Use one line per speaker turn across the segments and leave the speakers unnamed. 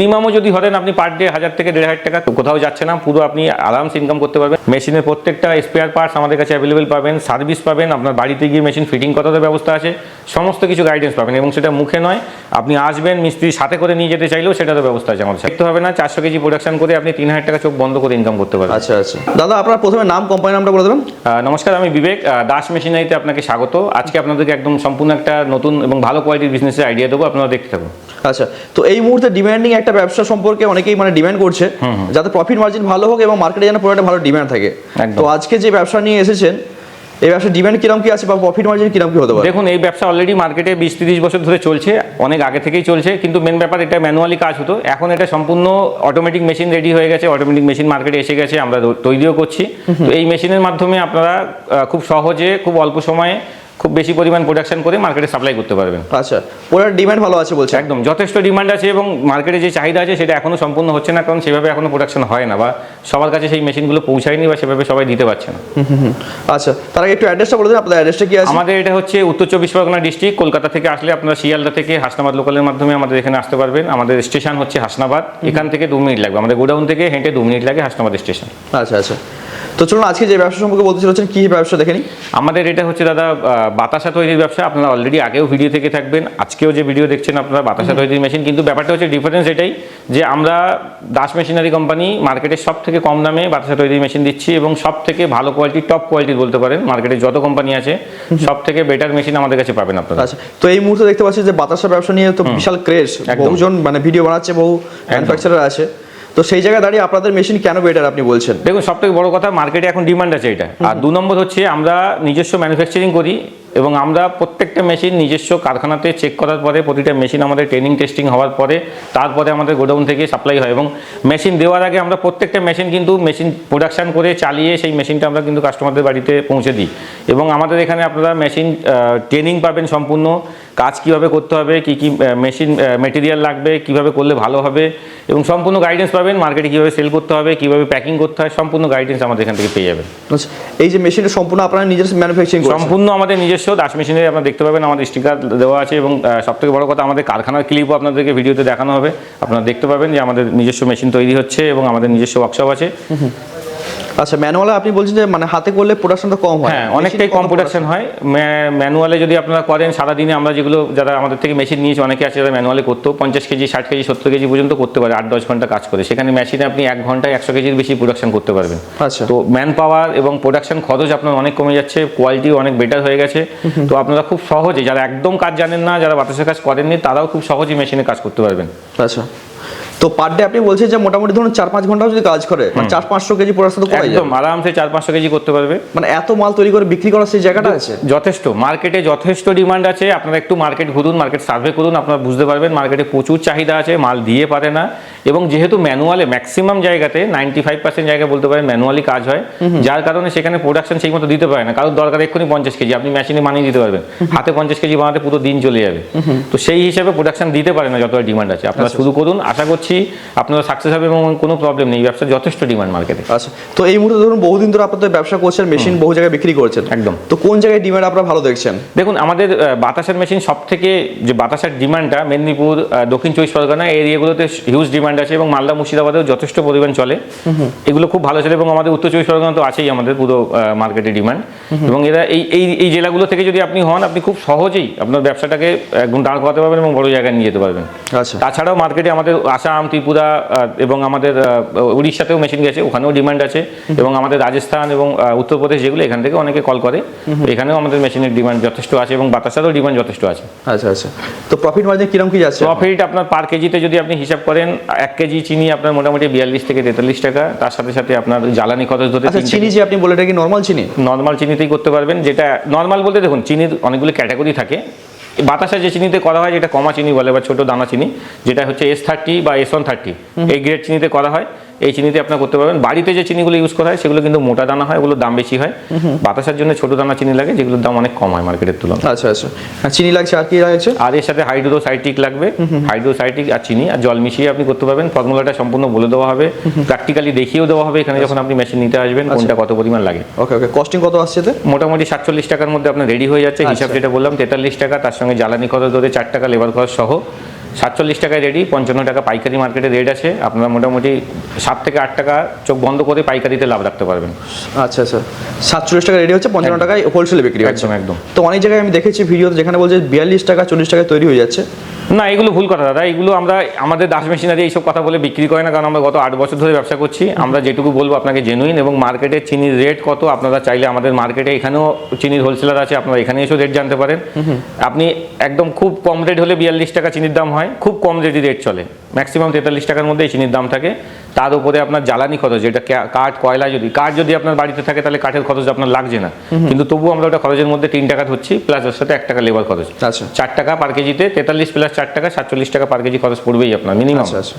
মিনিমামও যদি ধরেন আপনি পার ডে হাজার থেকে দেড় হাজার টাকা কোথাও যাচ্ছে না পুরো আপনি আরামসে ইনকাম করতে পারবেন। মেশিনের প্রত্যেকটা স্পেয়ার পার্টস আমাদের কাছে অ্যাভেলেবেল পাবেন সার্ভিস পাবেন আপনার বাড়িতে গিয়ে মেশিন ফিটিং করার ব্যবস্থা আছে সমস্ত কিছু গাইডেন্স পাবেন এবং সেটা মুখে নয় আপনি আসবেন মিস্ত্রির সাথে করে নিয়ে যেতে চাইলেও সেটারও ব্যবস্থা আছে আমাদের। দেখতে হবে না চারশো কেজি প্রোডাকশন করে আপনি তিন হাজার টাকা চোখ বন্ধ করে ইনকাম করতে পারবেন।
আচ্ছা আচ্ছা। দাদা আপনার প্রথমে নাম কোম্পানি নামটা বলে দেবেন?
নমস্কার আমি বিবেক দাস মেশিনারিতে আপনাকে স্বাগত। আজকে আপনাদেরকে একদম সম্পূর্ণ একটা নতুন এবং ভালো কোয়ালিটির বিজনেসের আইডিয়া দেবো আপনারা দেখতে থাকুন।
আচ্ছা তো এই মুহূর্তে ডিমান্ডিং একটা ব্যবসা সম্পর্কে অনেকেই মানে ডিমান্ড করছে যাতে প্রফিট মার্জিন ভালো হোক এবং মার্কেটে যেন প্রোডাক্টে ভালো ডিমান্ড থাকে। তো আজকে যে ব্যবসা নিয়ে এসেছেন এই ব্যবসা ডিমান্ড কীরকম কি আছে বা প্রফিট মার্জিন কীরকম কি হতে পারে?
দেখুন এই ব্যবসা অলরেডি মার্কেটে বিশ তিরিশ বছর ধরে চলছে অনেক আগে থেকেই চলছে কিন্তু মেন ব্যাপার এটা ম্যানুয়ালি কাজ হতো। এখন এটা সম্পূর্ণ অটোমেটিক মেশিন রেডি হয়ে গেছে অটোমেটিক মেশিন মার্কেটে এসে গেছে আমরা তৈরিও করছি। তো এই মেশিনের মাধ্যমে আপনারা খুব সহজে খুব অল্প সময়ে খুব বেশি পরিমাণ প্রোডাকশন করে মার্কেটে সাপ্লাই করতে পারবেন।
আচ্ছা প্রোডাক্ট ডিমান্ড ভালো আছে বলছে
একদম যথেষ্ট ডিমান্ড আছে এবং মার্কেটে যে চাহিদা আছে সেটা এখনও সম্পূর্ণ হচ্ছে না কারণ সেভাবে এখনও প্রোডাকশন হয় না বা সবার কাছে সেই মেশিনগুলো পৌঁছায়নি বা সেভাবে সবাই দিতে পারছে না।
আচ্ছা তার আগে একটু অ্যাড্রেসটা বলে দিন আপনাদের অ্যাড্রেসটা কি আছে?
আমাদের এটা হচ্ছে উত্তর চব্বিশ পরগনা ডিস্ট্রিক্ট কলকাতা থেকে আসলে আপনারা শিয়ালদা থেকে হাসনাবাদ লোকালের মাধ্যমে আমাদের এখানে আসতে পারবেন। আমাদের স্টেশন হচ্ছে হাসনাবাদ এখান থেকে দু মিনিট লাগবে। আমাদের গোডাউন থেকে হেঁটে দু মিনিট লাগে হাসনাবাদ স্টেশন
আচ্ছা আচ্ছা। তো চলুন আজকে যে ব্যবসা সম্পর্কে বলতে চলেছেন কি ব্যবসা দেখেনি?
আমাদের এটা হচ্ছে দাদা বাতাসা তৈরির ব্যবসা আপনারা অলরেডি আগেও ভিডিও থেকে থাকবেন আজকেও যে ভিডিও দেখছেন আপনারা বাতাসা তৈরির মেশিন কিন্তু ব্যাপারটা হচ্ছে ডিফারেন্স এটাই যে আমরা দাস মেশিনারি কোম্পানি মার্কেটের সব থেকে কম দামে বাতাসা তৈরির মেশিন দিচ্ছি এবং সব থেকে ভালো কোয়ালিটি টপ কোয়ালিটি বলতে পারেন মার্কেটে যত কোম্পানি আছে সব থেকে বেটার মেশিন আমাদের কাছে পাবেন আপনারা।
আচ্ছা তো এই মুহূর্তে দেখতে পাচ্ছি যে বাতাসা ব্যবসা নিয়ে তো বিশাল ক্রেজ। বহুজন মানে ভিডিও বানাচ্ছে বহু ম্যানুফ্যাকচারার আছে। তো সেই জায়গায় দাঁড়িয়ে আপনাদের মেশিন কেন বেটার আপনি বলছেন?
দেখুন সব থেকে বড় কথা মার্কেটে এখন ডিমান্ড আছে এটা। আর দু নম্বর হচ্ছে আমরা নিজস্ব ম্যানুফ্যাকচারিং করি এবং আমরা প্রত্যেকটা মেশিন নিজস্ব কারখানাতে চেক করার পরে, প্রতিটা মেশিন আমাদের ট্রেনিং টেস্টিং হওয়ার পরে, তারপরে আমাদের গোডাউন থেকে সাপ্লাই হয় এবং মেশিন দেওয়ার আগে আমরা প্রত্যেকটা মেশিন কিন্তু মেশিন প্রোডাকশান করে চালিয়ে সেই মেশিনটা আমরা কিন্তু কাস্টমারদের বাড়িতে পৌঁছে দিই। এবং আমাদের এখানে আপনারা মেশিন ট্রেনিং পাবেন সম্পূর্ণ। কাজ কীভাবে করতে হবে কি কি মেশিন মেটেরিয়াল লাগবে কীভাবে করলে ভালো হবে এবং সম্পূর্ণ গাইডেন্স পাবেন মার্কেটে কীভাবে সেল করতে হবে কীভাবে প্যাকিং করতে হয় সম্পূর্ণ গাইডেন্স আমাদের এখান থেকে পেয়ে যাবেন।
আচ্ছা এই যে মেশিনটা সম্পূর্ণ আপনারা নিজস্ব ম্যানুফ্যাকচারিং
সম্পূর্ণ আমাদের নিজস্ব দাস মেশিনে আপনারা দেখতে পাবেন আমাদের স্টিকার দেওয়া আছে এবং সব থেকে বড় কথা আমাদের কারখানার ক্লিপও আপনাদেরকে ভিডিওতে দেখানো হবে। আপনারা দেখতে পাবেন যে আমাদের নিজস্ব মেশিন তৈরি হচ্ছে এবং আমাদের নিজস্ব ওয়ার্কশপ আছে।
আচ্ছা ম্যানুয়ালে আপনি বলছেন যে মানে হাতে করলে প্রোডাকশনটা কম হয়।
হ্যাঁ অনেকটাই কম প্রোডাকশন হয়। ম্যানুয়ালে যদি আপনারা করেন সারাদিনে আমরা যেগুলো যারা আমাদের থেকে মেশিন নিয়েছে অনেকে আছে যারা ম্যানুয়ালে করতেও পঞ্চাশ কেজি ষাট কেজি সত্তর কেজি পর্যন্ত করতে পারে আট দশ ঘণ্টা কাজ করে। সেখানে মেশিনে আপনি এক ঘন্টায় একশো কেজির বেশি প্রোডাকশন করতে পারবেন।
আচ্ছা।
তো ম্যান পাওয়ার এবং প্রোডাকশন খরচ আপনার অনেক কমে যাচ্ছে কোয়ালিটিও অনেক বেটার হয়ে গেছে। তো আপনারা খুব সহজে যারা একদম কাজ জানেন না যারা বাতাসের কাজ করেননি তারাও খুব সহজেই মেশিনে কাজ করতে পারবেন।
আচ্ছা। তো পার ডে আপনি বলছেন যে মোটামুটি ধরুন চার পাঁচ ঘন্টাও যদি কাজ করে মানে চার পাঁচশো কেজি প্রোডাকশন তো করাই
একদম আরামসে চার পাঁচশো কেজি করতে পারবে।
মানে এত মাল তৈরি করে বিক্রি করার সেই জায়গাটা আছে?
যথেষ্ট মার্কেটে যথেষ্ট ডিমান্ড আছে। আপনারা একটু মার্কেট ঘুরুন মার্কেট সার্ভে করুন আপনারা বুঝতে পারবেন মার্কেটে প্রচুর চাহিদা আছে মাল দিয়ে পারে না। এবং যেহেতু ম্যানুয়ালে ম্যাক্সিমাম জায়গাতে নাইনটি ফাইভ পার্সেন্ট জায়গায় বলতে পারেন ম্যানুয়ালি কাজ হয়। যার কারণে সেখানে প্রোডাকশন সেই মতো দিতে পারে না। কারোর দরকার এক্ষুনি পঞ্চাশ কেজি আপনি মেশিনে বানিয়ে দিতে পারবেন। হাতে পঞ্চাশ কেজি বানাতে পুরো দিন চলে যাবে। তো সেই হিসেবে প্রোডাকশন দিতে পারে না যতটা ডিমান্ড আছে। আপনারা শুরু করুন আশা করছি আপনারা সাকসেস হবে এবং কোনো প্রবলেম নেই এই ব্যবসার যথেষ্ট ডিমান্ড মার্কেটে
আচ্ছা তো এই মুহূর্তে ধরুন বহুদিন ধরে আপনাদের ব্যবসা করছেন মেশিন বহু জায়গায় বিক্রি করছেন।
একদম।
তো কোন জায়গায় ডিমান্ড আপনারা ভালো দেখছেন?
দেখুন আমাদের বাতাসের মেশিন সব থেকে যে বাতাসের ডিমান্ডটা মেদিনীপুর দক্ষিণ চব্বিশ পরগনা এই এরিয়াগুলোতে হিউজ ডিমান্ড আছে এবং মালদা মুর্শিদাবাদেও যথেষ্ট পরিমাণ চলে। এগুলো খুব ভালো চলে এবং আমাদের উত্তর চব্বিশ পরগনা তো আছেই আমাদের পুরো মার্কেটে ডিমান্ড এবং এরা এই এই এই জেলাগুলো থেকে যদি আপনি হন আপনি খুব সহজেই আপনার ব্যবসাটাকে একদম দাঁড় করাতে পারবেন এবং বড় জায়গায় নিয়ে যেতে পারবেন।
আচ্ছা।
তাছাড়াও মার্কেটে আমাদের আসাম ত্রিপুরা এবং আমাদের উড়িষ্যাতেও মেশিন গেছে ওখানেও ডিমান্ড আছে এবং আমাদের রাজস্থান এবং উত্তরপ্রদেশ যেগুলো এখান থেকে অনেকে কল করে এখানেও আমাদের মেশিনের ডিমান্ড যথেষ্ট আছে এবং বাতাসারও ডিমান্ড যথেষ্ট আছে।
আচ্ছা আচ্ছা। তো প্রফিট মার্জিন কীরকম কি যাচ্ছে?
প্রফিট আপনার পার কেজিতে যদি আপনি হিসাব করেন এক কেজি চিনি আপনার মোটামুটি বিয়াল্লিশ থেকে তেতাল্লিশ টাকা তার সাথে সাথে আপনার জ্বালানি খরচ ধরে
আচ্ছা চিনি যে আপনি বলে এটা কি নর্মাল চিনি?
নর্মাল চিনিতেই করতে পারবেন যেটা নর্মাল বলতে দেখুন চিনির অনেকগুলো ক্যাটাগরি থাকে বাতাসা যে চিনিতে করা হয় যেটা কমা চিনি বলে বা ছোট দানা চিনি, যেটা হচ্ছে এস থার্টি বা এস ওয়ান থার্টি এই গ্রেড চিনিতে করা হয়। এই চিনিতে আপনার করতে পারবেন। বাড়িতে যে চিনিগুলো ইউজ করা হয় সেগুলো কিন্তু মোটা দানা হয় ওগুলোর দাম বেশি হয়। বাতাসার জন্য ছোট দানা চিনি লাগে যেগুলোর দাম অনেক কম হয় মার্কেটের তুলনায়।
আচ্ছা আচ্ছা। আর চিনি লাগছে আর কি লাগছে?
আর এর সাথে হাইড্রোসাইটিক লাগবে। হাইড্রোসাইটিক আর চিনি আর জল মিশিয়ে আপনি করতে পারবেন। ফর্মুলাটা সম্পূর্ণ বলে দেওয়া হবে। প্র্যাকটিক্যালি দেখিয়েও দেওয়া হবে এখানে যখন আপনি মেশিন নিতে আসবেন কোনটা কত পরিমাণ লাগে।
ওকে ওকে কস্টিং কত আসছে
মোটামুটি সাতচল্লিশ টাকার মধ্যে আপনার রেডি হয়ে যাচ্ছে। হিসাব যেটা বললাম তেতাল্লিশ টাকা তার সঙ্গে জ্বালানি খরচ ধরে চার টাকা লেবার খরচ সহ। সাতচল্লিশ টাকায় রেডি পঞ্চান্ন টাকা পাইকারি মার্কেটে রেট আছে। আপনারা মোটামুটি সাত থেকে আট টাকা চোখ বন্ধ করে পাইকারিতে লাভ রাখতে পারবেন।
আচ্ছা আচ্ছা। সাতচল্লিশ টাকা রেডি হচ্ছে পঞ্চান্ন টাকায় হোলসেলে বিক্রি হচ্ছে।
একদম একদম।
তো অনেক জায়গায় আমি দেখেছি ভিডিও যেখানে বলছে বিয়াল্লিশ টাকা চল্লিশ টাকায় তৈরি হয়ে যাচ্ছে।
না এগুলো ভুল কথা দাদা। এগুলো আমরা আমাদের দাস মেশিনারি এইসব কথা বলে বিক্রি করে না কারণ আমরা গত আট বছর ধরে ব্যবসা করছি। আমরা যেটুকু বলব আপনাকে জেনুইন এবং মার্কেটের চিনির রেট কত আপনারা চাইলে আমাদের মার্কেটে এখানেও চিনির হোলসেলার আছে আপনারা এখানে এসেও রেট জানতে পারেন। আপনি একদম খুব কম রেট হলে বিয়াল্লিশ টাকা চিনির দাম হয় খুব কম রেটই রেট চলে। ম্যাক্সিমাম তেতাল্লিশ টাকার মধ্যেই চিনির দাম থাকে। তার উপরে আপনার জ্বালানি খরচ যেটা কাঠ কয়লা যদি কাঠ যদি আপনার বাড়িতে থাকে তাহলে কাঠের খরচ আপনার লাগছে না। কিন্তু তবুও আমরা ওটা খরচের মধ্যে তিন টাকা ধরছি প্লাস ওর সাথে এক টাকা লেবার খরচ।
আচ্ছা।
চার টাকা পার কেজিতে তেতাল্লিশ প্লাস চার টাকা সাতচল্লিশ টাকা পার কেজি খরচ পড়বেই আপনার মিনিমাম
আচ্ছা আচ্ছা।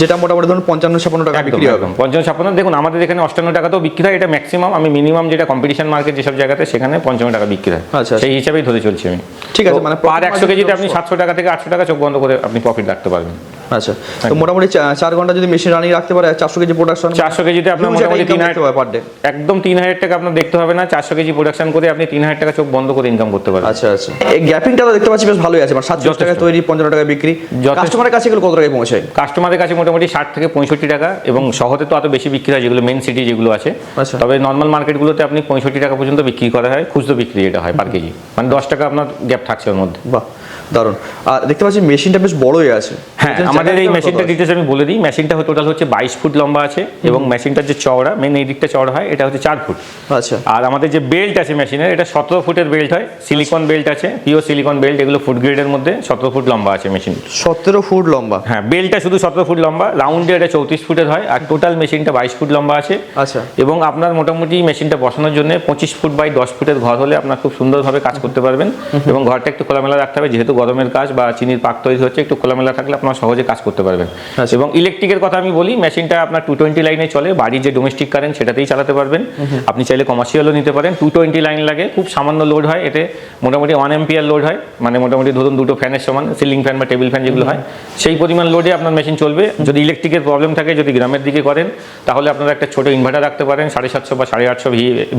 যেটা মোটামুটি ধরুন পঞ্চান্ন ছাপান্ন টাকা বিক্রি হবে।
পঞ্চান্ন ছাপ্পান্ন দেখুন আমাদের এখানে অষ্টান্ন টাকাতেও বিক্রি হয় এটা ম্যাক্সিমাম আমি মিনিমাম যেটা কম্পিটিশন মার্কেট যেসব জায়গাতে সেখানে পঞ্চান্ন টাকা বিক্রি হয়।
আচ্ছা,
সেই হিসাবেই ধরে চলছি আমি।
ঠিক আছে, মানে
পার একশো কেজিতে আপনি সাতশো টাকা থেকে আটশো টাকা চোখ বন্ধ করে আপনি প্রফিট রাখতে পারবেন।
আচ্ছা তো মোটামুটি চার ঘণ্টা যদি মেশিন রানিং রাখতে পারে চারশো কেজি প্রোডাকশন
চারশো কেজিতে আপনার মোটামুটি তিন হাজার
পার ডে
একদম তিন হাজার টাকা আপনার দেখতে হবে না চারশো কেজি প্রোডাকশন করে আপনি তিন হাজার টাকা চোখ বন্ধ করে ইনকাম করতে পারবেন।
আচ্ছা আচ্ছা। এই গ্যাপিংটা তো দেখতে পাচ্ছি বেশ ভালোই আছে মানে সাতশো। টাকায় তৈরি পঞ্চান্ন টাকায় বিক্রি। কাস্টমারের কাছে এগুলো কত টাকায় পৌঁছায়?
কাস্টমারের কাছে মোটামুটি ষাট থেকে পঁয়ষট্টি টাকা এবং শহরে তো অত বেশি বিক্রি হয় যেগুলো মেন সিটি যেগুলো আছে।
আচ্ছা।
তবে নর্মাল মার্কেটগুলোতে আপনি পঁয়ষট্টি টাকা পর্যন্ত বিক্রি করা হয় খুচরো বিক্রি এটা হয় পার কেজি। মানে দশ টাকা আপনার গ্যাপ থাকছে ওর মধ্যে।
বাহ। দারুণ। আর দেখতে পাচ্ছি মেশিনটা বেশ বড়ই আছে।
হ্যাঁ আমাদের এই মেশিনটা? ডিটেলস আমি বলে দিই। মেশিনটা টোটাল হচ্ছে বাইশ ফুট লম্বা আছে এবং মেশিনটার যে চওড়া মেন এই দিকটা চওড়া হয় এটা হচ্ছে চার ফুট।
আচ্ছা।
আর আমাদের যে বেল্ট আছে মেশিনের এটা সতেরো ফুটের বেল্ট হয়। সিলিকন বেল্ট আছে পিওর সিলিকন বেল্ট এগুলো ফুড গ্রেডের মধ্যে সতেরো ফুট লম্বা আছে মেশিন
সতেরো ফুট লম্বা?
হ্যাঁ বেল্টটা শুধু সতেরো ফুট লম্বা রাউন্ডে এটা চৌত্রিশ ফুটের হয় আর টোটাল মেশিনটা বাইশ ফুট লম্বা আছে।
আচ্ছা।
এবং আপনার মোটামুটি মেশিনটা বসানোর জন্য পঁচিশ ফুট বাই দশ ফুটের ঘর হলে আপনার খুব সুন্দরভাবে কাজ করতে পারবেন। এবং ঘরটা একটু খোলামেলা রাখতে হবে যেহেতু গরমের কাজ বা চিনির পাক তৈরি হচ্ছে একটু খোলামেলা থাকলে আপনার সহজে কাজ করতে পারবেন।
আচ্ছা।
এবং ইলেকট্রিকের কথা আমি বলি মেশিনটা আপনার টু টোয়েন্টি লাইনে চলে বাড়ির যে ডোমেস্টিক কারেন্ট সেটাতেই চালাতে পারবেন। আপনি চাইলে কমার্শিয়ালও নিতে পারেন। টু টোয়েন্টি লাইন লাগে খুব সামান্য লোড হয় এতে মোটামুটি ওয়ান এম্পিয়ার লোড হয় মানে মোটামুটি ধরুন দুটো ফ্যানের সমান সিলিং ফ্যান বা টেবিল ফ্যান যেগুলো হয়। সেই পরিমাণ লোডে আপনার মেশিন চলবে। যদি ইলেকট্রিকের প্রবলেম থাকে যদি গ্রামের দিকে করেন তাহলে আপনারা একটা ছোট ইনভার্টার রাখতে পারেন সাড়ে সাতশো বা সাড়ে আটশো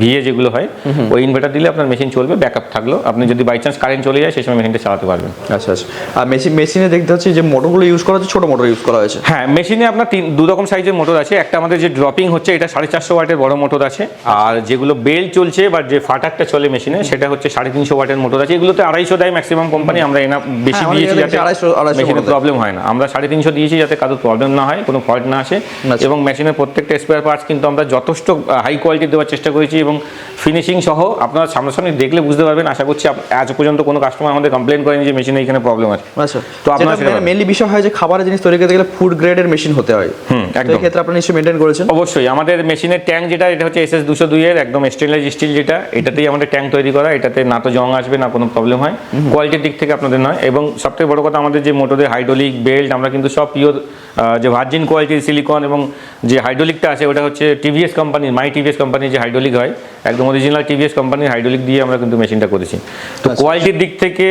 ভিএ যেগুলো হয় ওই ইনভার্টার দিলে আপনার মেশিন চলবে ব্যাকআপ থাকল। আপনি যদি বাই চান্স কারেন্ট চলে যায় সেই সময় মেশিনটা চালাতে পারবেন।
আচ্ছা আচ্ছা। আর মেশিন মেশিনে দেখতে পাচ্ছি যে মোটরগুলো ইউজ করা হচ্ছে ছোট মোটর ইউজ করা হয়েছে।
হ্যাঁ মেশিনে আপনার তিন দু রকম সাইজের মোটর আছে। একটা আমাদের যে ড্রপিং হচ্ছে এটা সাড়ে চারশো ওয়াটের বড় মোটর আছে। আর যেগুলো বেল চলছে বা যে ফাটাকটা চলে মেশিনে সেটা হচ্ছে সাড়ে তিনশো ওয়াটের মোটর আছে। এগুলোতে আড়াইশো দেয় ম্যাক্সিমাম কোম্পানি আমরা এনা বেশি
হ্যাঁ,
দিয়েছি যাতে
250 250
মেশিনে প্রবলেম হয় না। আমরা সাড়ে তিনশো দিয়েছি যাতে কারোর প্রবলেম না হয় কোনো ফল্ট না আসে।
আচ্ছা।
এবং মেশিনের প্রত্যেকটা স্পেয়ার পার্টস কিন্তু আমরা যথেষ্ট হাই কোয়ালিটি দেওয়ার চেষ্টা করেছি এবং ফিনিশিং সহ আপনারা সামনাসামনি দেখলে বুঝতে পারবেন। আশা করছি আজ পর্যন্ত কোনো কাস্টমার আমাদের কমপ্লেন করেনি। যে মেশিনে এখানে প্রবলেম আছে।
আচ্ছা।
তো আপনারা।
মেনলি বিষয় হয় যে খাবারের জিনিস তৈরি করতে গেলে ফুড গ্রেডের মেশিন হতে হয়।
হুম, একদম।
এই ক্ষেত্রে আপনি নিশ্চয়ই মেনটেন করেছেন।
অবশ্যই আমাদের মেশিনের ট্যাঙ্ক যেটা এটা হচ্ছে এস এস দুশো দুইয়ের একদম স্টেনলেস স্টিল যেটা এটাতেই আমাদের ট্যাঙ্ক তৈরি করা এটাতে না তো জং আসবে না কোনো প্রবলেম হয়। কোয়ালিটির দিক থেকে আপনাদের নয়। এবং সবথেকে বড় কথা আমাদের যে মোটরের হাইড্রোলিক বেল্ট আমরা কিন্তু সব পিওর যে ভার্জিন কোয়ালিটির সিলিকন এবং যে হাইড্রোলিকটা আছে ওটা হচ্ছে টিভিএস কোম্পানির মাই টিভিএস কোম্পানির যে হাইড্রোলিক হয় একদম অরিজিনাল টিভিএস কোম্পানির হাইড্রোলিক দিয়ে আমরা কিন্তু মেশিনটা করেছি। তো কোয়ালিটির দিক থেকে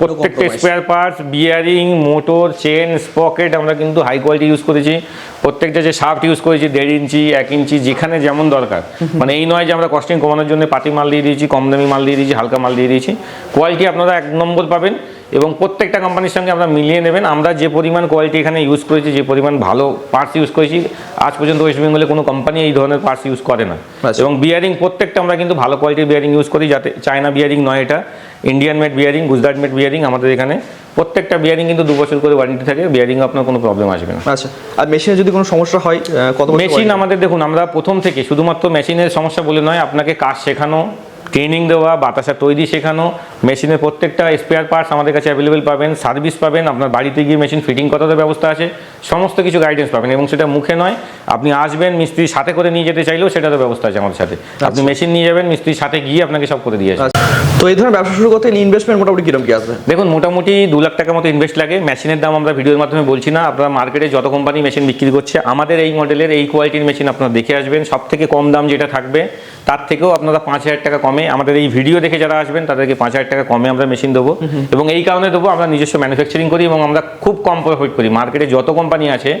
প্রত্যেকটা। Spare parts bearing motor chain sprocket আমরা কিন্তু হাই কোয়ালিটি ইউজ করেছি। প্রত্যেকটা যে শাফট ইউজ করেছি দেড় ইঞ্চি এক ইঞ্চি যেখানে যেমন দরকার। মানে এই নয় যে আমরা কস্টিং কমানোর জন্য পাতি মাল দিয়ে দিয়েছি কম দামি মাল দিয়ে দিয়েছি হালকা মাল দিয়ে দিয়েছি। কোয়ালিটি আপনারা এক নম্বর পাবেন। এবং প্রত্যেকটা কোম্পানির সঙ্গে আমরা মিলিয়ে নেবেন। আমরা যে পরিমাণ কোয়ালিটি এখানে ইউজ করেছি যে পরিমাণ ভালো পার্টস ইউজ করেছি আজ পর্যন্ত ওয়েস্ট বেঙ্গলে কোনো কোম্পানি এই ধরনের পার্টস ইউজ করে না।
আচ্ছা।
এবং বিয়ারিং প্রত্যেকটা আমরা কিন্তু ভালো কোয়ালিটির বিয়ারিং ইউজ করি যাতে চায়না বিয়ারিং নয় এটা Indian made bearing Gujarat made bearing আমাদের এখানে। প্রত্যেকটা বিয়ারিং কিন্তু দু বছর করে ওয়ারেন্টি থাকে বিয়ারিং আপনার কোনো প্রবলেম আসবে না।
আচ্ছা আর মেশিনে যদি কোনো সমস্যা হয় কত
মেশিন আমাদের দেখুন আমরা প্রথম থেকে শুধুমাত্র মেশিনের সমস্যা বলে নয় আপনাকে কাজ শেখানো ট্রেনিং দেওয়া বাতাসা তৈরি শেখানো মেশিনের প্রত্যেকটা স্পেয়ার পার্টস আমাদের কাছে অ্যাভেলেবেল পাবেন সার্ভিস পাবেন আপনার বাড়িতে গিয়ে মেশিন ফিটিং করার ব্যবস্থা আছে সমস্ত কিছু গাইডেন্স পাবেন এবং সেটা মুখে নয় আপনি আসবেন মিস্ত্রির সাথে করে নিয়ে যেতে চাইলেও সেটারও ব্যবস্থা আছে আমাদের সাথে। আপনি মেশিন নিয়ে যাবেন মিস্ত্রির সাথে গিয়ে আপনাকে সব করে দিয়ে আসবে।
আচ্ছা তো এই ধরনের ব্যবসা শুরু করতে ইনভেস্টমেন্ট মোটামুটি কীরকম কি আসবে
দেখুন মোটামুটি দু লাখ টাকার মতো ইনভেস্ট লাগে। মেশিনের দাম আমরা ভিডিওর মাধ্যমে বলছি না। আপনারা মার্কেটে যত কোম্পানি মেশিন বিক্রি করছে আমাদের এই মডেলের এই কোয়ালিটির মেশিন আপনারা দেখে আসবেন। সব থেকে কম দাম যেটা থাকবে তার থেকেও আপনারা পাঁচ হাজার টাকা কমে আমাদের এই ভিডিও দেখে যারা আসবেন তাদেরকে পাঁচ হাজার টাকা কমে আমরা মেশিন দেবো। এবং এই কারণে দেবো আমরা নিজস্ব ম্যানুফ্যাকচারিং করি এবং আমরা খুব কম প্রফিট করি। মার্কেটে যত কোম্পানি আছে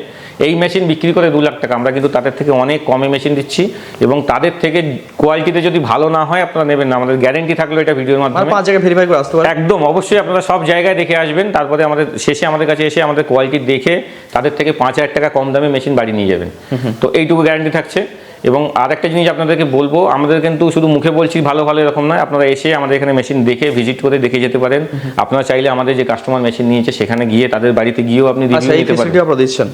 এই মেশিন বিক্রি করে দু লাখ টাকা। আমরা কিন্তু তাদের থেকে অনেক কমে মেশিন দিচ্ছি এবং তাদের থেকে কোয়ালিটিতে যদি ভালো না হয় আপনারা নেবেন না। আমাদের গ্যারেন্টি থাকল এটা ভিডিও ভিডিওর
মানে
মাধ্যমে।
পাঁচ জায়গায় ভেরিফাই করে আসতে পারে
একদম অবশ্যই আপনারা সব জায়গায় দেখে আসবেন। তারপরে আমাদের শেষে আমাদের কাছে এসে আমাদের কোয়ালিটি দেখে তাদের থেকে পাঁচ হাজার টাকা কম দামে মেশিন বাড়ি নিয়ে যাবেন। তো এইটুকু গ্যারান্টি থাকছে। এবং আর একটা জিনিস আপনাদেরকে বলব আমাদের কিন্তু শুধু মুখে বলছি ভালো ভালো এরকম নয়। আপনারা এসে আমাদের এখানে মেশিন দেখে ভিজিট করে দেখে যেতে পারেন। আপনারা চাইলে আমাদের যে কাস্টমার মেশিন নিয়েছে সেখানে গিয়ে তাদের বাড়িতে গিয়েও আপনি
আচ্ছা
রিভিউ
এই
পারেন।
দিচ্ছেন?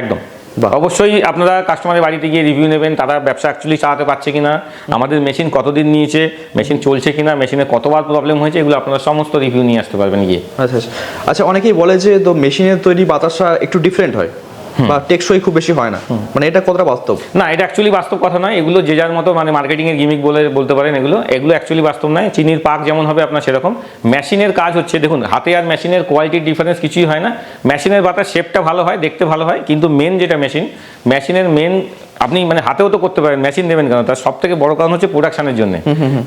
একদম। অবশ্যই আপনারা কাস্টমারের বাড়িতে গিয়ে রিভিউ নেবেন তারা ব্যবসা অ্যাকচুয়ালি চালাতে পারছে কিনা আমাদের মেশিন কতদিন নিয়েছে মেশিন চলছে কিনা মেশিনে কতবার প্রবলেম হয়েছে এগুলো আপনারা সমস্ত রিভিউ নিয়ে আসতে পারবেন গিয়ে।
আচ্ছা আচ্ছা। আচ্ছা অনেকেই বলে যে তো মেশিনের তৈরি বাতাসা একটু ডিফারেন্ট হয়। বা টেকসই খুব বেশি হয় না। মানে এটা কতটা বাস্তব?
না এটা অ্যাকচুয়ালি বাস্তব কথা নয়। এগুলো যে যার মতো মানে মার্কেটিং এর গিমিক বলে বলতে পারেন এগুলো। এগুলো অ্যাকচুয়ালি বাস্তব নয়। চিনির পাক যেমন হবে আপনার সেরকম। মেশিনের কাজ হচ্ছে দেখুন হাতে আর মেশিনের কোয়ালিটির ডিফারেন্স কিছুই হয় না। মেশিনের বাতাস শেপটা ভালো হয় দেখতে ভালো হয়। কিন্তু মেন যেটা মেশিন মেশিনের মেন আপনি মানে হাতেও তো করতে পারেন মেশিন দেবেন কেন? তার সব থেকে বড় কারণ হচ্ছে প্রোডাকশনের জন্য।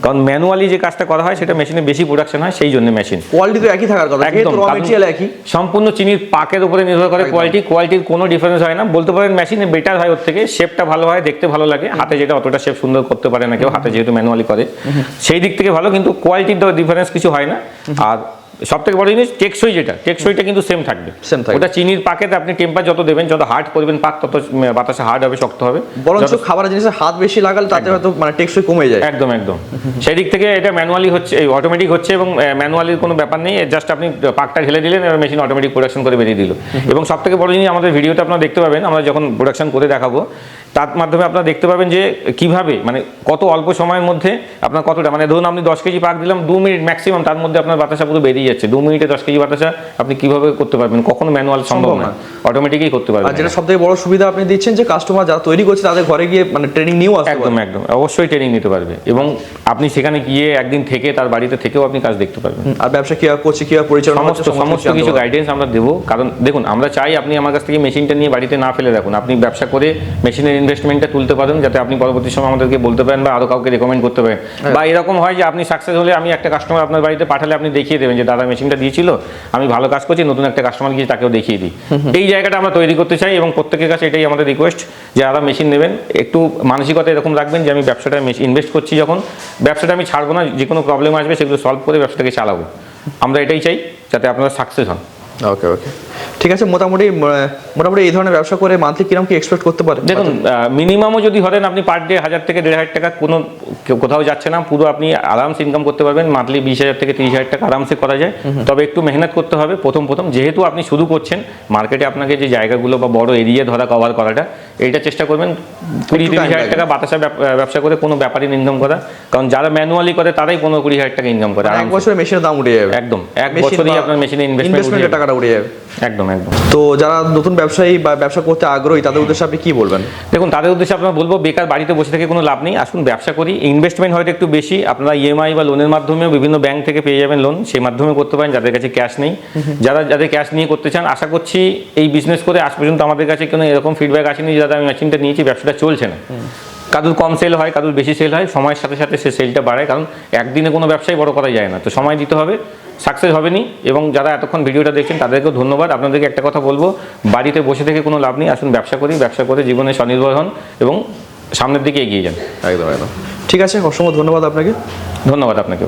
কারণ ম্যানুয়ালি যে কাজটা করা হয় সেটা মেশিনে বেশি প্রোডাকশন হয় সেই জন্য মেশিন
কোয়ালিটি তো একই থাকার কথা মেটেরিয়াল একই।
সম্পূর্ণ চিনির পাকের উপরে নির্ভর করে কোয়ালিটি কোয়ালিটির কোনো ডিফারেন্স হয় না। বলতে পারেন মেশিনে বেটার হয় ওর থেকে শেপটা ভালো হয় দেখতে ভালো লাগে। হাতে যেটা অতটা শেপ সুন্দর করতে পারে না কেউ হাতে যেহেতু ম্যানুয়ালি করে। সেই দিক থেকে ভালো কিন্তু কোয়ালিটির তো ডিফারেন্স কিছু হয় না। আর সব থেকে বড় জিনিস টেকসই যেটা টেকসইটা কিন্তু সেম থাকবে।
Same থাকবে।
ওটা চিনির পাকেতে আপনি টেম্পার যত দেবেন যত হার্ড করবেন পাক তত বাতাসে হার্ড হবে শক্ত হবে।
বরঞ্চ খাবার জিনিসের হাত বেশি লাগালে তাতে হয়তো মানে টেকসই কমে যায়।
একদম একদম। সেই দিক থেকে এটা ম্যানুয়ালি হচ্ছে এই অটোমেটিক হচ্ছে এবং ম্যানুয়ালির কোনো ব্যাপার নেই জাস্ট আপনি পাকটা ঢেলে দিলেন এবার মেশিন অটোমেটিক প্রোডাকশন করে বেরিয়ে দিল। এবং সব থেকে বড় জিনিস আমাদের ভিডিওতে আপনারা দেখতে পাবেন আমরা যখন প্রোডাকশন করে দেখাবো তার মাধ্যমে আপনারা দেখতে পাবেন যে কীভাবে মানে কত অল্প সময়ের মধ্যে আপনার কতটা মানে ধরুন আপনি দশ কেজি পাক দিলাম দু মিনিট ম্যাক্সিমাম তার মধ্যে আপনার বাতাসা পুরো বেরিয়ে যাচ্ছে। দু মিনিটে দশ কেজি বাতাসা আপনি কীভাবে করতে পারবেন? কখনো ম্যানুয়াল সম্ভব না। অটোমেটিকই করতে পারবেন।
আর যেটা সব থেকে বড় সুবিধা আপনি দিচ্ছেন যে কাস্টমার যারা তৈরি করছে তাদের ঘরে গিয়ে মানে ট্রেনিং নিয়েও আসতে
একদম একদম। অবশ্যই ট্রেনিং নিতে পারবে। এবং আপনি সেখানে গিয়ে একদিন থেকে তার বাড়িতে থেকেও আপনি কাজ দেখতে পারবেন।
আর ব্যবসা কীভাবে করছে কীভাবে পরিচালনা
সমস্ত সমস্ত কিছু গাইডেন্স আমরা দেবো। কারণ দেখুন আমরা চাই আপনি আমার কাছ থেকে মেশিনটা নিয়ে বাড়িতে না ফেলে রাখুন। আপনি ব্যবসা করে মেশিনের ইনভেস্টমেন্টটা তুলতে পারেন যাতে আপনি পরবর্তী সময় আমাদেরকে বলতে পারেন বা আরও কাউকে রেকমেন্ড করতে পারেন।
হ্যাঁ।
বা এরকম হয় যে আপনি সাকসেস হলে আমি একটা কাস্টমার আপনার বাড়িতে পাঠালে আপনি দেখিয়ে দেবেন যে দাদা মেশিনটা দিয়েছিল আমি ভালো কাজ করছি নতুন একটা কাস্টমার গিয়ে তাকেও দেখিয়ে দিই। এই জায়গাটা আমরা তৈরি করতে চাই এবং প্রত্যেকের কাছে এটাই আমাদের রিকোয়েস্ট যে যারা মেশিন নেবেন একটু মানসিকতা এরকম রাখবেন যে আমি ব্যবসাটা ইনভেস্ট করছি যখন ব্যবসাটা আমি ছাড়বো না যে কোনো প্রবলেম আসবে সেগুলো সলভ করে ব্যবসাটাকে চালাবো। আমরা এটাই চাই যাতে আপনারা সাকসেস হন।
ওকে ওকে ঠিক আছে মোটামুটি মোটামুটি এই ধরনের ব্যবসা করে মান্থলি কীরকম কি এক্সপেক্ট করতে পারে?
দেখুন মিনিমামও যদি ধরেন আপনি পার ডে হাজার থেকে দেড় হাজার টাকা কোনো কোথাও যাচ্ছে না পুরো আপনি আরামসে ইনকাম করতে পারবেন মান্থলি বিশ হাজার থেকে তিরিশ হাজার টাকা আরামসে করা যায়। তবে একটু মেহনত করতে হবে প্রথম প্রথম। যেহেতু আপনি শুরু করছেন মার্কেটে আপনাকে যে জায়গাগুলো বা বড় এরিয়া ধরা কভার করাটা এইটা চেষ্টা করবেন। কুড়ি তিরিশ হাজার টাকা বাতাসা ব্যবসা করে কোনো ব্যাপারই ইনকাম করা। কারণ যারা ম্যানুয়ালি করে তারাই পনেরো কুড়ি হাজার টাকা ইনকাম করে
মানে এক। বছরে মেশিনের দাম উঠে যাবে।
একদম এক বছরেই আপনার মেশিনে ইনভেস্টমেন্ট
টাকাটা উঠে যাবে।
একদম একদম।
তো যারা নতুন ব্যবসায়ী বা ব্যবসা করতে আগ্রহী তাদের উদ্দেশ্যে আপনি কি বলবেন?
দেখুন তাদের উদ্দেশ্যে আপনারা বলব বেকার বাড়িতে বসে থেকে কোনো লাভ নেই। আসুন ব্যবসা করি। ইনভেস্টমেন্ট হয়তো একটু বেশি। আপনারা ইএমআই বা লোনের মাধ্যমেও বিভিন্ন ব্যাংক থেকে পেয়ে যাবেন লোন সেই মাধ্যমে করতে পারেন যাদের কাছে ক্যাশ নেই। যারা যাদের ক্যাশ নিয়ে করতে চান আশা করছি এই বিজনেস করে আজ পর্যন্ত আমাদের কাছে কোনো এরকম ফিডব্যাক আসেনি যে দাদা আমি মেশিনটা নিয়েছি ব্যবসাটা চলছে না। কারুর কম সেল হয় কাদুর বেশি সেল হয়। সময়ের সাথে সাথে সে সেলটা বাড়ায়। কারণ একদিনে কোনো ব্যবসায় বড় করা যায় না। তো সময় দিতে হবে। সাকসেস হবেনি এবং যারা এতক্ষণ ভিডিওটা দেখছেন তাদেরকেও ধন্যবাদ। আপনাদেরকে একটা কথা বলব বাড়িতে বসে থেকে কোনো লাভ নেই। আসুন ব্যবসা করি ব্যবসা করে জীবনে স্বনির্ভর হন এবং সামনের দিকে এগিয়ে যান।
একদম একদম। ঠিক আছে অসংখ্য ধন্যবাদ আপনাকে।
ধন্যবাদ আপনাকেও।